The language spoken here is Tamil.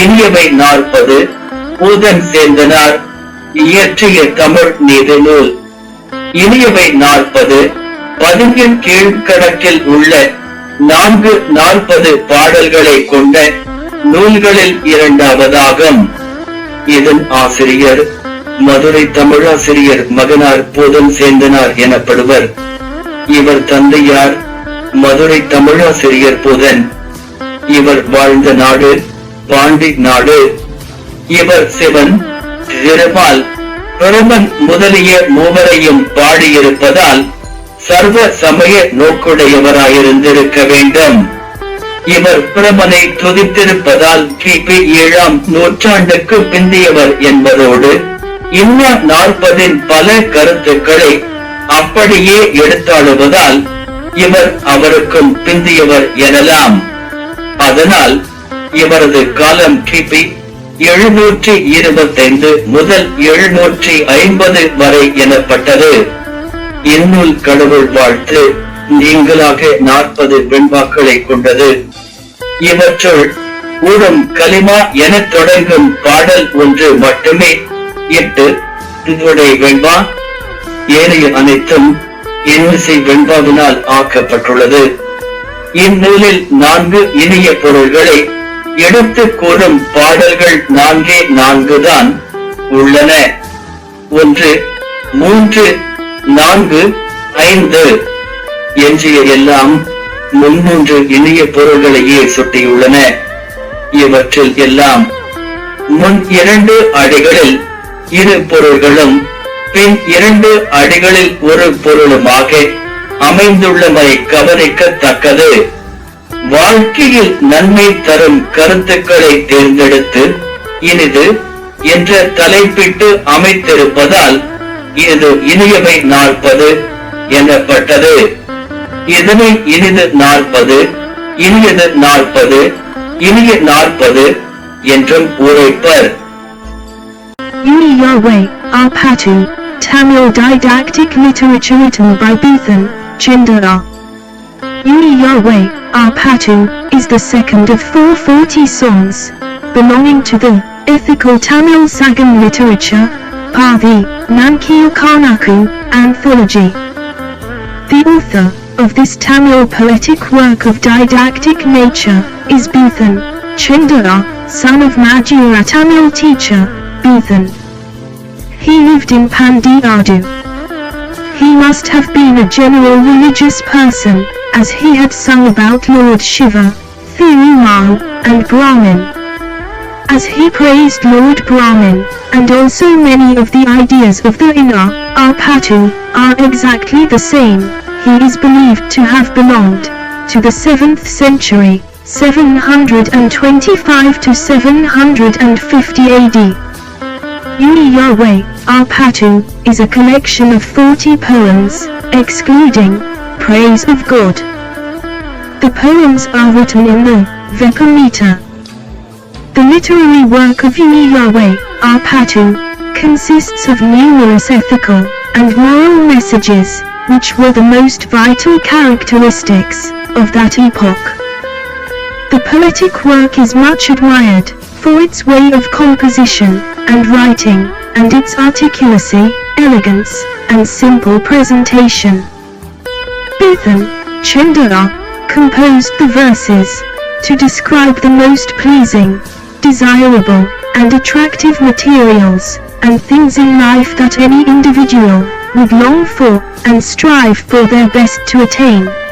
இனியவை நாற்பது. பூதன் சேர்ந்தனார் இயற்றிய தமிழ் நீதி நூல். இனியவை நாற்பது. பதிவின் கீழ்கணக்கில் உள்ள நான்கு நாற்பது பாடல்களை கொண்ட நூல்களில் இரண்டாவதாகும். இதன் ஆசிரியர் மதுரை தமிழாசிரியர் மகனார் போதன் சேந்தனார் எனப்படுவர். இவர் தந்தையார் மதுரை தமிழாசிரியர் போதன். இவர் வாழ்ந்த நாடு பாண்டி நாடு இவர் சிவன் திருமால் பிரமன் முதலிய மூவரையும் பாடியிருப்பதால் சர்வ சமய நோக்குடையவராயிருந்திருக்க வேண்டும். இவர் பிரமனை துதித்திருப்பதால் கிபி ஏழாம் நூற்றாண்டுக்கு பிந்தியவர் என்பதோடு இன்ன நாற்பதின் பல கருத்துக்களை அப்படியே எடுத்தாளுவதால் இவர் அவருக்கும் பிந்தியவர் எனலாம். அதனால் இவரது காலம் கிபி எழுநூற்றி இருபத்தைந்து முதல் எழுநூற்றி ஐம்பது வரை எனப்பட்டது. இந்நூல் கடவுள் வாழ்த்து நீங்களாக நாற்பது வெண்பாக்களை கொண்டது. இவற்றுள் ஊடும் கலிமா எனத் தொடங்கும் பாடல் ஒன்று மட்டுமே. எட்டு இதனுடைய வெண்பா. ஏனைய அனைத்தும் இன்னிசை வெண்பாவினால் ஆக்கப்பட்டுள்ளது. இந்நூலில் நான்கு இனிய பொருள்களை எடுத்து கூறும் பாடல்கள் நான்கே நான்குதான் உள்ளன. ஒன்று மூன்று நான்கு ஐந்து எஞ்சிய எல்லாம் மும்மூன்று இனிய பொருள்களையே சுட்டியுள்ளன. இவற்றில் எல்லாம் முன் இரண்டு அடிகளில் இரு பொருள்களும் பின் இரண்டு அடிகளில் ஒரு பொருளுமாக அமைந்துள்ளமை கவனிக்கத்தக்கது. வாழ்க்கையில் நன்மை தரும் கருத்துக்களை தேர்ந்தெடுத்து இனிது என்ற தலைப்பிட்டு அமைத்திருப்பதால் இது இனியவை நாற்பது எனப்பட்டது இதனை இனிது நாற்பது இனியது நாற்பது இனிய நாற்பது என்றும் உரைப்பர் Uni Yahweh, Arpatu, Tamil Didactic Literature written by Bethan, Chindara. Uni Yahweh, Arpatu, is the second of 440 songs, belonging to the ethical Tamil Sagam literature, Pathi, Nankil Karnaku, anthology. The author of this Tamil poetic work of didactic nature is Bethan, Chindara, son of Majura Tamil teacher, Bethan. He lived in Pandiyadu. He must have been a general religious person, as he had sung about Lord Shiva, Thirumal, and Brahmin. As he praised Lord Brahmin, and also many of the ideas of the Inna, Arpatu, are exactly the same, he is believed to have belonged to the 7th century, 725 to 750 AD. Uni Yahweh, Arpatu, is a collection of 40 poems, excluding praise of God. The poems are written in the Vekamita. The literary work of Uni Yahweh, Arpatu, consists of numerous ethical and moral messages, which were the most vital characteristics of that epoch. The poetic work is much admired for its way of composition and writing, and its articulacy, elegance, and simple presentation. Bethan, Chindara, composed the verses to describe the most pleasing, desirable, and attractive materials and things in life that any individual would long for and strive for their best to attain.